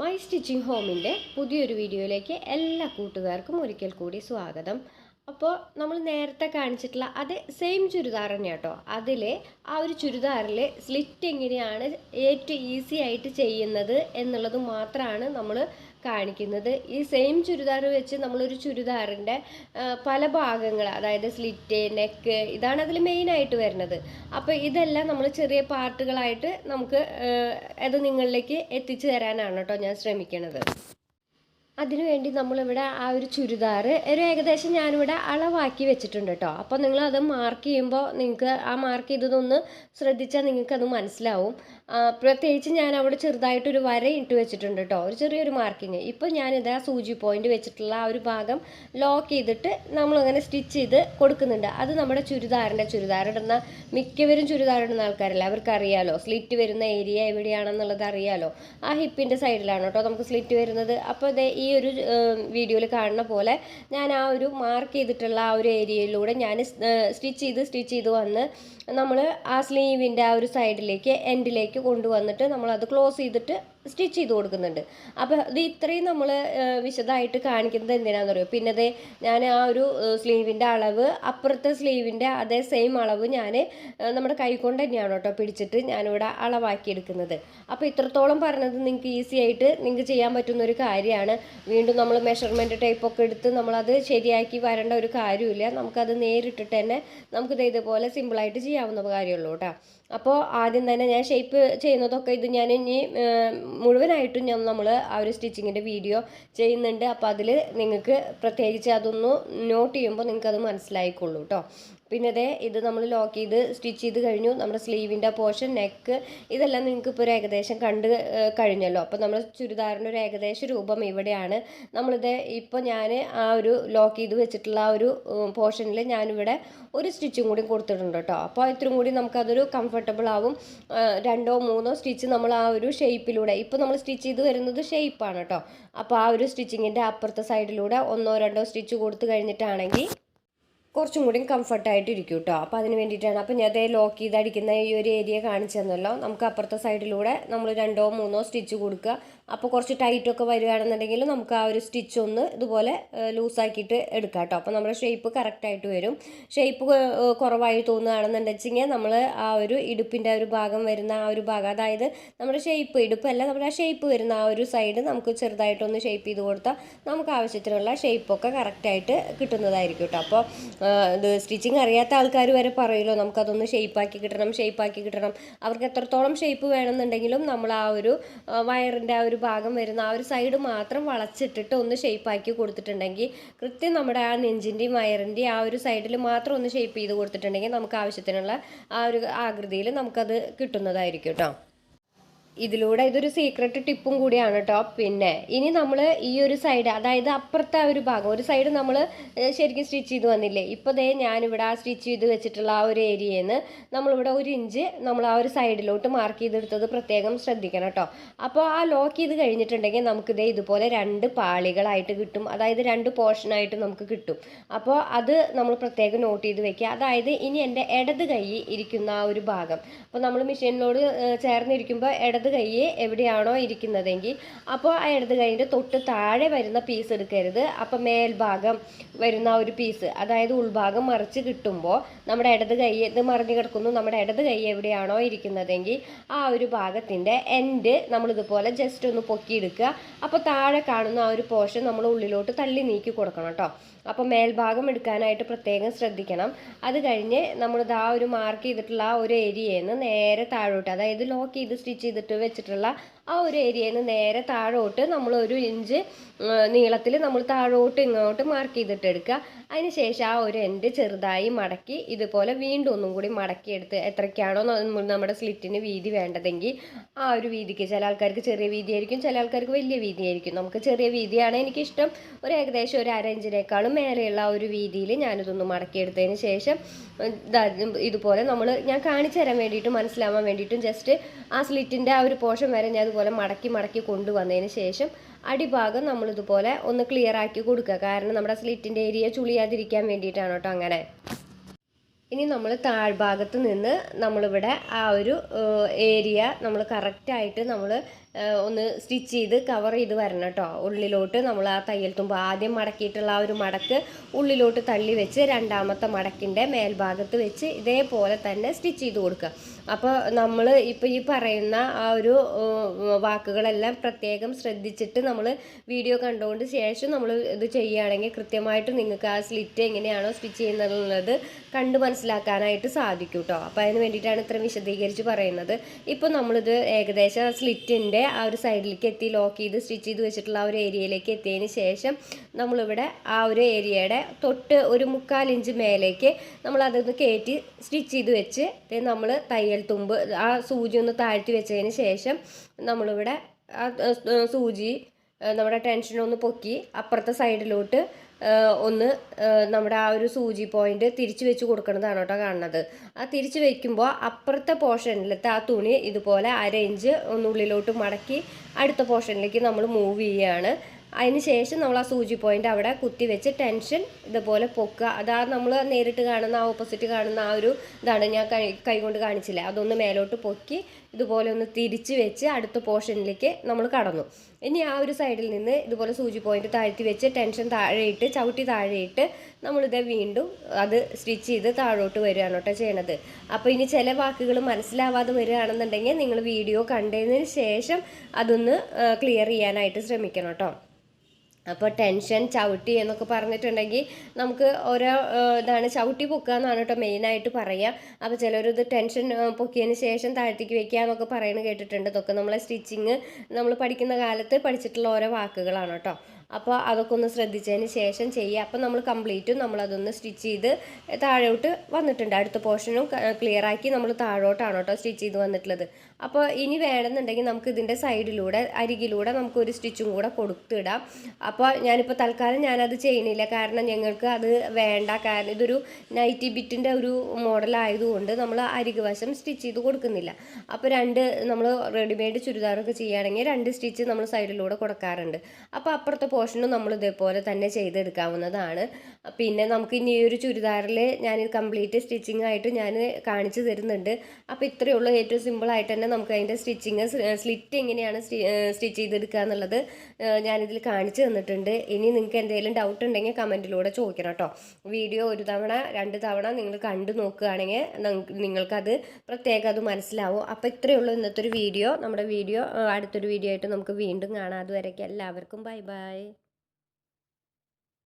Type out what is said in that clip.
My stitching ഹോമിന്റെ പുതിയൊരു വീഡിയോയിലേക്ക് എല്ലാ കൂട്ടുകാർക്കും ഒരിക്കൽ കൂടി സ്വാഗതം. അപ്പോൾ നമ്മൾ നേരത്തെ കാണിച്ചിട്ടുള്ള അതേ സെയിം ചുരിദാർ തന്നെ കേട്ടോ അതിൽ ആ ഒരു ചുരിദാറിൽ സ്ലിറ്റ് എങ്ങനെയാണ് ഏറ്റവും ഈസി ആയിട്ട് ചെയ്യുന്നത് എന്നുള്ളത് മാത്രമാണ് നമ്മൾ കാണിക്കുന്നത്. ഈ സെയിം ചുരിദാർ വെച്ച് നമ്മളൊരു ചുരിദാറിന്റെ പല ഭാഗങ്ങൾ അതായത് സ്ലിറ്റ് നെക്ക് ഇതാണ് അതിൽ മെയിനായിട്ട് വരുന്നത്. അപ്പോൾ ഇതെല്ലാം നമ്മൾ ചെറിയ പാർട്ടുകളായിട്ട് നമുക്ക് അത് നിങ്ങളിലേക്ക് എത്തിച്ചു തരാനാണ് കേട്ടോ ഞാൻ ശ്രമിക്കുന്നത് അതിനുവേണ്ടി നമ്മളിവിടെ ആ ഒരു ചുരിദാർ ഒരു ഏകദേശം ഞാനിവിടെ അളവാക്കി വെച്ചിട്ടുണ്ട് കേട്ടോ. അപ്പോൾ നിങ്ങളത് മാർക്ക് ചെയ്യുമ്പോൾ നിങ്ങൾക്ക് ആ മാർക്ക് ചെയ്തതൊന്ന് ശ്രദ്ധിച്ചാൽ നിങ്ങൾക്കത് മനസ്സിലാവും. പ്രത്യേകിച്ച് ഞാൻ അവിടെ ചെറുതായിട്ടൊരു വര ഇട്ട് വെച്ചിട്ടുണ്ട് കേട്ടോ ഒരു ചെറിയൊരു മാർക്കിങ് ഇപ്പോൾ ഞാനിത് ആ സൂചി പോയിന്റ് വെച്ചിട്ടുള്ള ആ ഒരു ഭാഗം ലോക്ക് ചെയ്തിട്ട് നമ്മളങ്ങനെ സ്റ്റിച്ച് ചെയ്ത് കൊടുക്കുന്നുണ്ട്. അത് നമ്മുടെ ചുരിദാറിന്റെ ചുരിദാർ ഇടുന്ന മിക്കവരും ചുരിദാർ ഇടുന്ന ആൾക്കാരല്ല? അവർക്ക് അറിയാലോ സ്ലിറ്റ് വരുന്ന ഏരിയ എവിടെയാണെന്നുള്ളത് അറിയാലോ. ആ ഹിപ്പിന്റെ സൈഡിലാണ് കേട്ടോ നമുക്ക് സ്ലിറ്റ് വരുന്നത്. അപ്പോൾ അതേ ഈ ഒരു വീഡിയോയിൽ കാണുന്ന പോലെ ഞാൻ ആ ഒരു മാർക്ക് ചെയ്തിട്ടുള്ള ആ ഒരു ഏരിയയിലൂടെ ഞാൻ സ്റ്റിച്ച് ചെയ്ത് സ്റ്റിച്ച് ചെയ്ത് വന്ന് നമ്മൾ ആ സ്ലീവിന്റെ ആ ഒരു സൈഡിലേക്ക് എൻഡിലേക്ക് കൊണ്ടുവന്നിട്ട് നമ്മളത് ക്ലോസ് ചെയ്തിട്ട് സ്റ്റിച്ച് ചെയ്ത് കൊടുക്കുന്നുണ്ട്. അപ്പോൾ ഇത് ഇത്രയും നമ്മൾ വിശദമായിട്ട് കാണിക്കുന്നത് എന്തിനാണെന്ന് അറിയോ? പിന്നെ ദേ ഞാൻ ആ ഒരു സ്ലീവിന്റെ അളവ് അപ്പുറത്തെ സ്ലീവിന്റെ അതേ സെയിം അളവ് ഞാൻ നമ്മുടെ കൈ കൊണ്ട് തന്നെയാണ് കേട്ടോ പിടിച്ചിട്ട് ഞാനിവിടെ അളവാക്കി എടുക്കുന്നത്. അപ്പോൾ ഇത്രത്തോളം പറഞ്ഞത് നിങ്ങൾക്ക് ഈസി ആയിട്ട് നിങ്ങൾക്ക് ചെയ്യാൻ പറ്റുന്ന ഒരു കാര്യമാണ്. വീണ്ടും നമ്മൾ മെഷർമെന്റ് ടൈപ്പൊക്കെ എടുത്ത് നമ്മളത് ശരിയാക്കി വരേണ്ട ഒരു കാര്യമില്ല. നമുക്കത് നേരിട്ടിട്ട് തന്നെ നമുക്കിത് ഇതുപോലെ സിമ്പിളായിട്ട് ചെയ്യാവുന്ന കാര്യമുള്ളൂ കേട്ടോ. അപ്പോൾ ആദ്യം തന്നെ ഞാൻ ഷേപ്പ് ചെയ്യുന്നതൊക്കെ ഇത് ഞാൻ ഇനി മുഴുവനായിട്ടും ഞാൻ നമ്മൾ ആ ഒരു സ്റ്റിച്ചിങ്ങിന്റെ വീഡിയോ ചെയ്യുന്നുണ്ട്. അപ്പോൾ അതിൽ നിങ്ങൾക്ക് പ്രത്യേകിച്ച് അതൊന്ന് നോട്ട് ചെയ്യുമ്പോൾ നിങ്ങൾക്കത് മനസ്സിലായിക്കൊള്ളൂ കേട്ടോ പിന്നെ ഇതേ ഇത് നമ്മൾ ലോക്ക് ചെയ്ത് സ്റ്റിച്ച് ചെയ്ത് കഴിഞ്ഞു. നമ്മുടെ സ്ലീവിന്റെ പോർഷൻ നെക്ക് ഇതെല്ലാം നിങ്ങൾക്ക് ഇപ്പോൾ ഒരു ഏകദേശം കണ്ട് കഴിഞ്ഞല്ലോ. അപ്പോൾ നമ്മുടെ ചുരിദാറിന്റെ ഒരു ഏകദേശ രൂപം ഇവിടെയാണ്. നമ്മളിത് ഇപ്പോൾ ഞാൻ ആ ഒരു ലോക്ക് ചെയ്ത് വെച്ചിട്ടുള്ള ആ ഒരു പോർഷനിൽ ഞാനിവിടെ ഒരു സ്റ്റിച്ചും കൂടി കൊടുത്തിട്ടുണ്ട് കേട്ടോ. അപ്പോൾ ഇത്രയും കൂടി നമുക്കതൊരു കംഫർട്ടബിൾ ആവും. രണ്ടോ മൂന്നോ സ്റ്റിച്ച് നമ്മൾ ആ ഒരു ഷേപ്പിലൂടെ ഇപ്പോൾ നമ്മൾ സ്റ്റിച്ച് ചെയ്ത് വരുന്നത് ഷേപ്പാണ് കേട്ടോ. അപ്പോൾ ആ ഒരു സ്റ്റിച്ചിങ്ങിന്റെ അപ്പുറത്തെ സൈഡിലൂടെ ഒന്നോ രണ്ടോ സ്റ്റിച്ച് കൊടുത്തു കഴിഞ്ഞിട്ടാണെങ്കിൽ കുറച്ചും കൂടി കംഫർട്ടായിട്ട് ഇരിക്കും കേട്ടോ അപ്പോൾ അതിന് വേണ്ടിയിട്ടാണ്. അപ്പോൾ ഞാൻ അതേ ലോക്ക് ചെയ്ത് അടിക്കുന്ന ഈ ഒരു ഏരിയ കാണിച്ചു തന്നല്ലോ നമുക്ക് അപ്പുറത്തെ സൈഡിലൂടെ നമ്മൾ രണ്ടോ മൂന്നോ സ്റ്റിച്ച് കൊടുക്കുക. അപ്പോൾ കുറച്ച് ടൈറ്റൊക്കെ വരികയാണെന്നുണ്ടെങ്കിൽ നമുക്ക് ആ ഒരു സ്റ്റിച്ച് ഒന്ന് ഇതുപോലെ ലൂസാക്കിയിട്ട് എടുക്കാം കേട്ടോ. അപ്പോൾ നമ്മുടെ ഷേപ്പ് കറക്റ്റായിട്ട് വരും. ഷേപ്പ് കുറവായി തോന്നുകയാണെന്നുണ്ടെച്ചെങ്കിൽ നമ്മൾ ആ ഒരു ഇടുപ്പിന്റെ ഒരു ഭാഗം വരുന്ന ആ ഒരു ഭാഗം അതായത് നമ്മുടെ ഷേപ്പ് ഇടുപ്പല്ല നമ്മുടെ ആ ഷേപ്പ് വരുന്ന ആ ഒരു സൈഡ് നമുക്ക് ചെറുതായിട്ടൊന്ന് ഷേപ്പ് ചെയ്ത് കൊടുത്താൽ നമുക്ക് ആവശ്യത്തിനുള്ള ഷേപ്പൊക്കെ കറക്റ്റായിട്ട് കിട്ടുന്നതായിരിക്കും കേട്ടോ. അപ്പോൾ ഇത് സ്റ്റിച്ചിങ് അറിയാത്ത ആൾക്കാർ വരെ പറയുമല്ലോ നമുക്കതൊന്ന് ഷേപ്പാക്കി കിട്ടണം ഷേപ്പാക്കി കിട്ടണം. അവർക്ക് എത്രത്തോളം ഷേപ്പ് വേണമെന്നുണ്ടെങ്കിലും നമ്മൾ ആ ഒരു വയറിന്റെ ആ ഒരു ഭാഗം വരുന്ന ആ ഒരു സൈഡ് മാത്രം വളച്ചിട്ടിട്ട് ഒന്ന് ഷേപ്പാക്കി കൊടുത്തിട്ടുണ്ടെങ്കിൽ കൃത്യം നമ്മുടെ ആ നെഞ്ചിന്റെയും വയറിന്റെയും ആ ഒരു സൈഡിൽ മാത്രം ഒന്ന് ഷേപ്പ് ചെയ്ത് കൊടുത്തിട്ടുണ്ടെങ്കിൽ നമുക്ക് ആവശ്യത്തിനുള്ള ആ ഒരു ആകൃതിയിൽ നമുക്കത് കിട്ടുന്നതായിരിക്കും കേട്ടോ ഇതിലൂടെ ഇതൊരു സീക്രട്ട് ടിപ്പും കൂടിയാണ് കേട്ടോ പിന്നെ ഇനി നമ്മൾ ഈ ഒരു സൈഡ് അതായത് അപ്പുറത്തെ ഒരു ഭാഗം ഒരു സൈഡ് നമ്മൾ ശരിക്കും സ്റ്റിച്ച് ചെയ്ത് വന്നില്ലേ? ഇപ്പോൾ ദേ ഞാനിവിടെ ആ സ്റ്റിച്ച് ചെയ്ത് വെച്ചിട്ടുള്ള ആ ഒരു ഏരിയയിൽ നിന്ന് നമ്മളിവിടെ ഒരു ഇഞ്ച് നമ്മൾ ആ ഒരു സൈഡിലോട്ട് മാർക്ക് ചെയ്തെടുത്തത് പ്രത്യേകം ശ്രദ്ധിക്കണം കേട്ടോ അപ്പോൾ ആ ലോക്ക് ചെയ്ത് കഴിഞ്ഞിട്ടുണ്ടെങ്കിൽ നമുക്ക് ദേ ഇതുപോലെ രണ്ട് പാളികളായിട്ട് കിട്ടും. അതായത് രണ്ട് പോർഷനായിട്ട് നമുക്ക് കിട്ടും. അപ്പോൾ അത് നമ്മൾ പ്രത്യേകം നോട്ട് ചെയ്ത് വെക്കുക. അതായത് ഇനി എന്റെ ഇടത് കൈ ഇരിക്കുന്ന ആ ഒരു ഭാഗം. അപ്പോൾ നമ്മൾ മെഷീനിനോട് ചേർന്നിരിക്കുമ്പോൾ ഇടത് കൈ എവിടെയാണോ ഇരിക്കുന്നതെങ്കിൽ അപ്പോൾ ആ ഇടത് കൈയിന്റെ തൊട്ട് താഴെ വരുന്ന പീസ് എടുക്കരുത്. അപ്പോൾ മേൽഭാഗം വരുന്ന ഒരു പീസ് അതായത് ഉൾഭാഗം മറിച്ച് കിട്ടുമ്പോൾ നമ്മുടെ ഇടത് കൈ ഇത് മറിഞ്ഞ് കിടക്കുന്നു. നമ്മുടെ ഇടത് കൈ എവിടെയാണോ ഇരിക്കുന്നതെങ്കിൽ ആ ഒരു ഭാഗത്തിന്റെ എൻഡ് നമ്മളിതുപോലെ ജസ്റ്റ് ഒന്ന് പൊക്കിയെടുക്കുക. അപ്പോൾ താഴെ കാണുന്ന ആ ഒരു പോർഷൻ നമ്മൾ ഉള്ളിലോട്ട് തള്ളി നീക്കി കൊടുക്കണം കേട്ടോ. അപ്പോൾ മേൽഭാഗം എടുക്കാനായിട്ട് പ്രത്യേകം ശ്രദ്ധിക്കണം. അത് കഴിഞ്ഞ് നമ്മളിത് ആ ഒരു മാർക്ക് ചെയ്തിട്ടുള്ള ആ ഒരു ഏരിയയിൽ നിന്ന് നേരെ താഴോട്ട് അതായത് ലോക്ക് ചെയ്ത് സ്റ്റിച്ച് ചെയ്തിട്ട് വെച്ചിട്ടുള്ള ആ ഒരു ഏരിയയിൽ നിന്ന് നേരെ താഴോട്ട് നമ്മൾ ഒരു ഇഞ്ച് നീളത്തിൽ നമ്മൾ താഴോട്ട് ഇങ്ങോട്ട് മാർക്ക് ചെയ്തിട്ട് എടുക്കുക. അതിന് ശേഷം ആ ഒരു എൻഡ് ചെറുതായി മടക്കി ഇതുപോലെ വീണ്ടും ഒന്നും കൂടി മടക്കിയെടുത്ത് എത്രയ്ക്കാണോ നമ്മുടെ സ്ലിറ്റിന് വീതി വേണ്ടതെങ്കിൽ ആ ഒരു വീതിക്ക് ചില ആൾക്കാർക്ക് ചെറിയ വീതിയായിരിക്കും ചില ആൾക്കാർക്ക് വലിയ വീതിയായിരിക്കും. നമുക്ക് ചെറിയ വീതിയാണ് എനിക്കിഷ്ടം. ഒരു ഏകദേശം ഒരു അര ഇഞ്ചിനേക്കാളും മേലെയുള്ള ആ ഒരു വീതിയിൽ ഞാനിതൊന്ന് മടക്കിയെടുത്തതിന് ശേഷം ഇതുപോലെ നമ്മൾ ഞാൻ കാണിച്ചു തരാൻ വേണ്ടിയിട്ടും മനസ്സിലാവാൻ വേണ്ടിയിട്ടും ജസ്റ്റ് ആ സ്ലിറ്റിന്റെ ആ ഒരു പോർഷൻ വരെ ഞാൻ ഇതുപോലെ മടക്കി മടക്കി കൊണ്ടുവന്നതിന് ശേഷം അടിഭാഗം നമ്മളിതുപോലെ ഒന്ന് ക്ലിയർ ആക്കി കൊടുക്കുക. കാരണം നമ്മുടെ സ്ലിറ്റിന്റെ ഏരിയ ചുളിയാതിരിക്കാൻ വേണ്ടിയിട്ടാണ് കേട്ടോ അങ്ങനെ. ഇനി നമ്മൾ താഴ്ഭാഗത്ത് നിന്ന് നമ്മളിവിടെ ആ ഒരു ഏരിയ നമ്മൾ കറക്റ്റായിട്ട് നമ്മൾ ഒന്ന് സ്റ്റിച്ച് ചെയ്ത് കവർ ചെയ്ത് വരണം കേട്ടോ. ഉള്ളിലോട്ട് നമ്മൾ ആ തയ്യൽ തുമ്പ് ആദ്യം മടക്കിയിട്ടുള്ള ആ ഒരു മടക്ക് ഉള്ളിലോട്ട് തള്ളി വെച്ച് രണ്ടാമത്തെ മടക്കിന്റെ മേൽഭാഗത്ത് വെച്ച് ഇതേപോലെ തന്നെ സ്റ്റിച്ച് ചെയ്ത് കൊടുക്കുക. അപ്പോൾ നമ്മൾ ഇപ്പോൾ ഈ പറയുന്ന ആ ഒരു വാക്കുകളെല്ലാം പ്രത്യേകം ശ്രദ്ധിച്ചിട്ട് നമ്മൾ വീഡിയോ കണ്ടുകൊണ്ട് ശേഷം നമ്മൾ ഇത് ചെയ്യുകയാണെങ്കിൽ കൃത്യമായിട്ട് നിങ്ങൾക്ക് ആ സ്ലിറ്റ് എങ്ങനെയാണോ സ്റ്റിച്ച് ചെയ്യുന്നത് കണ്ട് മനസ്സിലാക്കാനായിട്ട് സാധിക്കും കേട്ടോ. അപ്പോൾ അതിന് വേണ്ടിയിട്ടാണ് ഇത്രയും വിശദീകരിച്ച് പറയുന്നത്. ഇപ്പോൾ നമ്മളിത് ഏകദേശം സ്ലിറ്റിന്റെ ആ ഒരു സൈഡിലേക്ക് എത്തി ലോക്ക് ചെയ്ത് സ്റ്റിച്ച് ചെയ്ത് വെച്ചിട്ടുള്ള ആ ഒരു ഏരിയയിലേക്ക് എത്തിയതിന് ശേഷം നമ്മളിവിടെ ആ ഒരു ഏരിയയുടെ തൊട്ട് ഒരു മുക്കാൽ ഇഞ്ച് മേലേക്ക് നമ്മൾ അതൊന്ന് കയറ്റി സ്റ്റിച്ച് ചെയ്ത് വെച്ച് നമ്മൾ തയ്യൽ തുമ്പ് ആ സൂചി ഒന്ന് താഴ്ത്തി വെച്ചതിന് ശേഷം നമ്മളിവിടെ ആ സൂചി നമ്മുടെ ടെൻഷനൊന്ന് പൊക്കി അപ്പുറത്തെ സൈഡിലോട്ട് ഒന്ന് നമ്മുടെ ആ ഒരു സൂചി പോയിന്റ് തിരിച്ചു വെച്ച് കൊടുക്കുന്നതാണ് കേട്ടോ കാണുന്നത്. ആ തിരിച്ചു വെക്കുമ്പോൾ അപ്പുറത്തെ പോർഷനിലത്തെ ആ തുണി ഇതുപോലെ അര ഇഞ്ച് ഒന്നുള്ളിലോട്ട് മടക്കി അടുത്ത പോർഷനിലേക്ക് നമ്മൾ മൂവ് ചെയ്യുകയാണ് ശേഷം നമ്മൾ ആ സൂചി പോയിന്റ് അവിടെ കുത്തി വെച്ച് ടെൻഷൻ ഇതുപോലെ പൊക്കുക. അതാ നമ്മൾ നേരിട്ട് കാണുന്ന ആ ഓപ്പോസിറ്റ് കാണുന്ന ആ ഒരു ഇതാണ് ഞാൻ കൈ കൈകൊണ്ട് കാണിച്ചില്ല? അതൊന്ന് മേലോട്ട് പൊക്കി ഇതുപോലെ ഒന്ന് തിരിച്ച് വെച്ച് അടുത്ത പോർഷനിലേക്ക് നമ്മൾ കടന്നു. ഇനി ആ ഒരു സൈഡിൽ നിന്ന് ഇതുപോലെ സൂചി പോയിന്റ് താഴ്ത്തി വെച്ച് ടെൻഷൻ താഴെയിട്ട് ചവിട്ടി താഴെയിട്ട് നമ്മളിത് വീണ്ടും അത് സ്റ്റിച്ച് ചെയ്ത് താഴോട്ട് വരികയാണ് കേട്ടോ ചെയ്യണത്. അപ്പോൾ ഇനി ചില വാക്കുകൾ മനസ്സിലാവാതെ വരികയാണെന്നുണ്ടെങ്കിൽ നിങ്ങൾ വീഡിയോ കണ്ടതിന് ശേഷം അതൊന്ന് ക്ലിയർ ചെയ്യാനായിട്ട് ശ്രമിക്കണം കേട്ടോ അപ്പോൾ ടെൻഷൻ ചവിട്ടി എന്നൊക്കെ പറഞ്ഞിട്ടുണ്ടെങ്കിൽ നമുക്ക് ഓരോ ഇതാണ് ചവിട്ടി പൊക്കുക എന്നാണ് കേട്ടോ മെയിനായിട്ട് പറയുക അപ്പോൾ ചിലർ ഇത് ടെൻഷൻ പൊക്കിയതിന് ശേഷം താഴത്തേക്ക് വെക്കുക എന്നൊക്കെ പറയുന്നത് കേട്ടിട്ടുണ്ട്. ഇതൊക്കെ നമ്മളെ സ്റ്റിച്ചിങ് നമ്മൾ പഠിക്കുന്ന കാലത്ത് പഠിച്ചിട്ടുള്ള ഓരോ വാക്കുകളാണ് കേട്ടോ അപ്പോൾ അതൊക്കെ ഒന്ന് ശ്രദ്ധിച്ചതിന് ശേഷം ചെയ്യുക. അപ്പോൾ നമ്മൾ കംപ്ലീറ്റും നമ്മളതൊന്ന് സ്റ്റിച്ച് ചെയ്ത് താഴോട്ട് വന്നിട്ടുണ്ട്. അടുത്ത പോർഷനും ക്ലിയർ ആക്കി നമ്മൾ താഴോട്ടാണ് കേട്ടോ സ്റ്റിച്ച് ചെയ്ത് വന്നിട്ടുള്ളത്. അപ്പോൾ ഇനി വേണമെന്നുണ്ടെങ്കിൽ നമുക്ക് ഇതിന്റെ സൈഡിലൂടെ അരികിലൂടെ നമുക്ക് ഒരു സ്റ്റിച്ചും കൂടെ കൊടുത്തിടാം. അപ്പോൾ ഞാനിപ്പോൾ തൽക്കാലം ഞാനത് ചെയ്യണില്ല കാരണം ഞങ്ങൾക്ക് അത് വേണ്ട. കാരണം ഇതൊരു നൈറ്റി ബിറ്റിന്റെ ഒരു മോഡലായതുകൊണ്ട് നമ്മൾ അരികു വശം സ്റ്റിച്ച് ചെയ്ത് കൊടുക്കുന്നില്ല. അപ്പോൾ രണ്ട് നമ്മൾ റെഡിമെയ്ഡ് ചുരിദാറൊക്കെ ചെയ്യുകയാണെങ്കിൽ രണ്ട് സ്റ്റിച്ച് നമ്മൾ സൈഡിലൂടെ കൊടുക്കാറുണ്ട്. അപ്പോൾ അപ്പുറത്തെ പോർഷനും നമ്മൾ ഇതേപോലെ തന്നെ ചെയ്തെടുക്കാവുന്നതാണ്. പിന്നെ നമുക്ക് ഇനി ഈ ഒരു ചുരിദാറിൽ ഞാൻ കംപ്ലീറ്റ് സ്റ്റിച്ചിങ് ആയിട്ട് ഞാൻ കാണിച്ചു തരുന്നുണ്ട്. അപ്പോൾ ഇത്രയേ ഉള്ളൂ. ഏറ്റവും സിമ്പിളായിട്ട് തന്നെ നമുക്ക് അതിന്റെ സ്റ്റിച്ചിങ് സ്ലിറ്റ് എങ്ങനെയാണ് സ്റ്റിച്ച് ചെയ്തെടുക്കുക എന്നുള്ളത് ഞാനിതിൽ കാണിച്ചു തന്നിട്ടുണ്ട്. ഇനി നിങ്ങൾക്ക് എന്തെങ്കിലും ഡൗട്ട് ഉണ്ടെങ്കിൽ കമന്റിലൂടെ ചോദിക്കണം കേട്ടോ. വീഡിയോ ഒരു തവണ രണ്ട് തവണ നിങ്ങൾ കണ്ടു നോക്കുകയാണെങ്കിൽ നിങ്ങ- നിങ്ങൾക്കത് പ്രത്യേകം അത് മനസ്സിലാവും. അപ്പോൾ ഇത്രയേ ഉള്ളൂ ഇന്നത്തെ ഒരു വീഡിയോ. നമ്മുടെ വീഡിയോ അടുത്തൊരു വീഡിയോ ആയിട്ട് നമുക്ക് വീണ്ടും കാണാം. അതുവരേക്കും എല്ലാവർക്കും ബൈ ബൈ.